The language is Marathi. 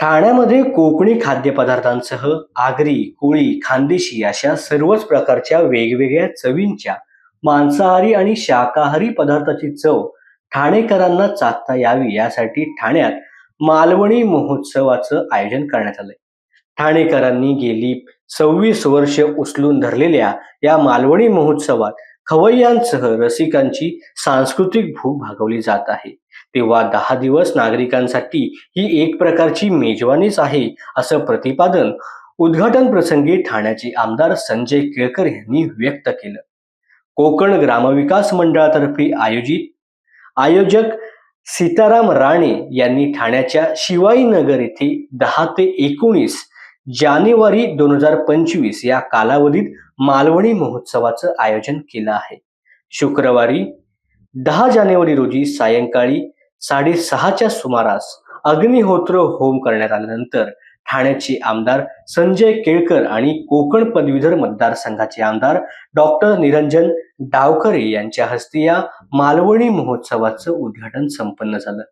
ठाण्यामध्ये कोकणी खाद्यपदार्थांसह आगरी कोळी खानदेशी अशा सर्वच प्रकारच्या वेगवेगळ्या चवींच्या मांसाहारी आणि शाकाहारी पदार्थाची चव ठाणेकरांना चाखता यावी यासाठी ठाण्यात मालवणी महोत्सवाचं आयोजन करण्यात आलंय. ठाणेकरांनी गेली सव्वीस वर्ष उचलून धरलेल्या या मालवणी महोत्सवात खवय्यांसह रसिकांची सांस्कृतिक भूक भागवली जात आहे. तेव्हा दहा दिवस नागरिकांसाठी ही एक प्रकारची मेजवानीच आहे असं प्रतिपादन उद्घाटन प्रसंगी ठाण्याचे आमदार संजय केळकर यांनी व्यक्त केलं. कोकण ग्रामविकास मंडळातर्फे आयोजित आयोजक सीताराम राणे यांनी ठाण्याच्या शिवाईनगर येथे दहा ते एकोणीस जानेवारी दोन हजार पंचवीस या कालावधीत मालवणी महोत्सवाचं आयोजन केलं आहे. शुक्रवारी दहा जानेवारी रोजी सायंकाळी साडेसहाच्या सुमारास अग्निहोत्र होम करण्यात आल्यानंतर ठाण्याचे आमदार संजय केळकर आणि कोकण पदवीधर मतदारसंघाचे आमदार डॉक्टर निरंजन डावकरे यांच्या हस्ते या मालवणी महोत्सवाचं उद्घाटन संपन्न झालं.